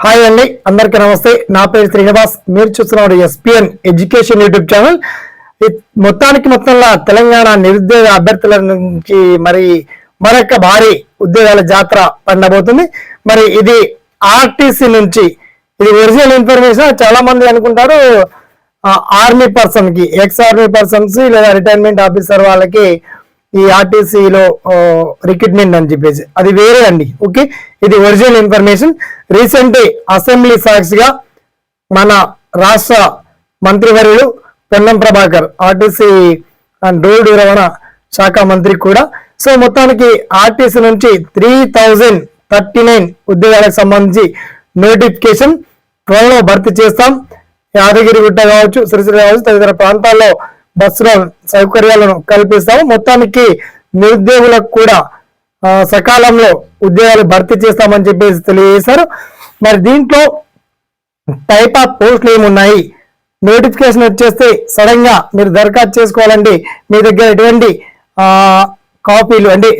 Hi అండి. అందరికీ నమస్తే. నా పేరు శ్రీనివాస్. మీరు చూస్తున్నారు ఎస్పిఎన్ ఎడ్యుకేషన్ యూట్యూబ్ ఛానల్. మొత్తానికి మొత్తంలో తెలంగాణ నిరుద్యోగ అభ్యర్థుల నుంచి మరి మరొక భారీ ఉద్యోగాల జాతర పండబోతుంది. మరి ఇది ఆర్టీసీ నుంచి ఇది ఒరిజినల్ ఇన్ఫర్మేషన్. చాలా మంది అనుకుంటారు ఆర్మీ పర్సన్కి ఎక్స్ ఆర్మీ పర్సన్స్ లేదా రిటైర్మెంట్ ఆఫీసర్ వాళ్ళకి ఈ ఆర్టీసీలో రిక్రూట్మెంట్ అని చెప్పేసి. అది వేరే అండి ఓకే? ఇది ఒరిజినల్ ఇన్ఫర్మేషన్ రీసెంట్ అసెంబ్లీ సాక్షిగా మన రాష్ట్ర మంత్రివర్యులు Ponnam Prabhakar RTC and road రవాణా శాఖ మంత్రి కూడా. సో మొత్తానికి ఆర్టీసీ నుంచి త్రీ థౌజండ్ థర్టీ నైన్ ఉద్యోగాలకు సంబంధించి నోటిఫికేషన్ త్వరలో భర్తీ చేస్తాం. యాదగిరిగుట్ట కావచ్చు సిరిసిరి కావచ్చు తదితర ప్రాంతాల్లో బస్సుల సౌకర్యాలను కల్పిస్తాము. మొత్తానికి నిరుద్యోగులకు కూడా సకాలంలో ఉద్యోగాలు భర్తీ చేస్తామని చెప్పేసి తెలియజేశారు. మరి దీంట్లో టైప్ ఆఫ్ పోస్టులు ఏమున్నాయి? నోటిఫికేషన్ వచ్చేస్తే సడన్గా మీరు దరఖాస్తు చేసుకోవాలండి. మీ దగ్గర ఎటువంటి కాపీలు అంటే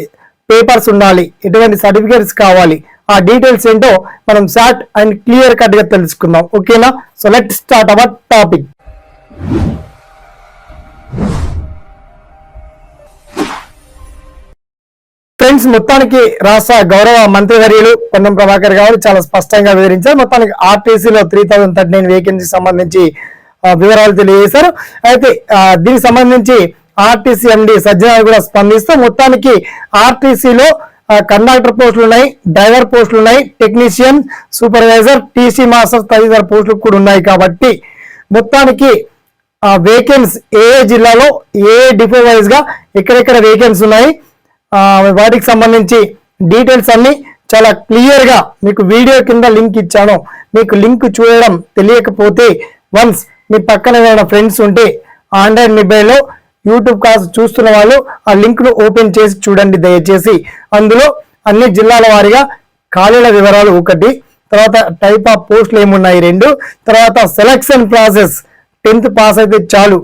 పేపర్స్ ఉండాలి. ఎటువంటి సర్టిఫికేట్స్ కావాలి? ఆ డీటెయిల్స్ ఏంటో మనం షార్ట్ అండ్ క్లియర్ కట్గా తెలుసుకుందాం. ఓకేనా? So let start our topic. Friends మొత్తానికి రాష్ట్ర గౌరవ మంత్రివర్యులు పొన్నం ప్రభాకర్ గారు చాలా స్పష్టంగా వివరించారు. మొత్తానికి ఆర్టీసీలో three thousand thirty nine vacancy సంబంధించి వివరాలు తెలియజేశారు. అయితే దీనికి సంబంధించి ఆర్టీసీ ఎండి సజ్జనారు కూడా స్పందిస్తూ మొత్తానికి ఆర్టీసీలో కండక్టర్ పోస్టులు ఉన్నాయి డ్రైవర్ పోస్టులు ఉన్నాయి టెక్నీషియన్ సూపర్వైజర్ టీసీ మాస్టర్ తదితర పోస్టులు కూడా ఉన్నాయి కాబట్టి మొత్తానికి వేకెన్స్ ఏ జిల్లాలో ఏ డిపో వైజ్గా ఎక్కడెక్కడ వేకెన్స్ ఉన్నాయి వాటికి సంబంధించి డీటెయిల్స్ అన్ని చాలా క్లియర్గా మీకు వీడియో కింద లింక్ ఇచ్చాను. మీకు లింక్ చూడడం తెలియకపోతే వన్స్ మీ పక్కన ఏమైనా ఫ్రెండ్స్ ఉంటే ఆండ్రాయిడ్ మొబైల్లో యూట్యూబ్ క్లాస్ చూస్తున్న వాళ్ళు ఆ లింక్ను ఓపెన్ చేసి చూడండి దయచేసి. అందులో అన్ని జిల్లాల వారీగా ఖాళీల వివరాలు ఒకటి తర్వాత టైప్ ఆఫ్ పోస్టులు ఏమున్నాయి రెండు తర్వాత సెలక్షన్ ప్రాసెస్ టెన్త్ పాస్ అయితే చాలు.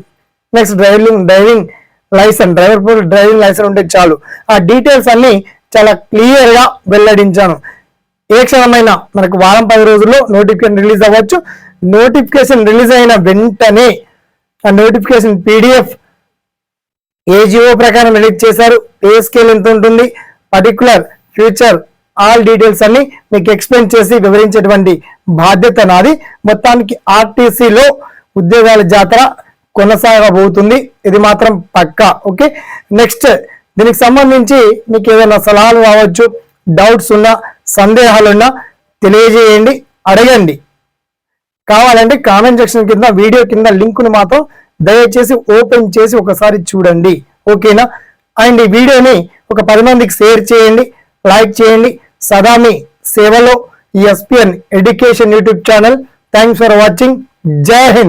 Next driving driving licence driver proof driving licence ఉంటే చాలు. ఆ డీటెయిల్స్ అన్ని చాలా క్లియర్గా వెల్లడించాను. ఏ క్షణమైనా మనకు వారం పది రోజుల్లో నోటిఫికేషన్ రిలీజ్ అవ్వచ్చు. నోటిఫికేషన్ రిలీజ్ అయిన వెంటనే ఆ నోటిఫికేషన్ పీడిఎఫ్ ఏజిఓ ప్రకారం రిలీజ్ చేశారు పే స్కేల్ ఎంత ఉంటుంది పర్టికులర్ ఫ్యూచర్ ఆల్ డీటెయిల్స్ అన్ని మీకు ఎక్స్ప్లెయిన్ చేసి వివరించేటువంటి బాధ్యత నాది. మొత్తానికి ఆర్టీసీలో ఉద్యోగాల జాతర కొనసాగబోతుంది. ఇది మాత్రం పక్కా. ఓకే? నెక్స్ట్ దీనికి సంబంధించి మీకు ఏదైనా సలహాలు కావచ్చు డౌట్స్ ఉన్నా సందేహాలున్నా తెలియజేయండి అడగండి. కావాలంటే కామెంట్ సెక్షన్ కింద వీడియో కింద లింక్ను మాత్రం దయచేసి ఓపెన్ చేసి ఒకసారి చూడండి. ఓకేనా? అండ్ ఈ వీడియోని ఒక పది మందికి షేర్ చేయండి లైక్ చేయండి. సదా మీ సేవలో SPN education YouTube channel. Thanks for watching. జై హింద్.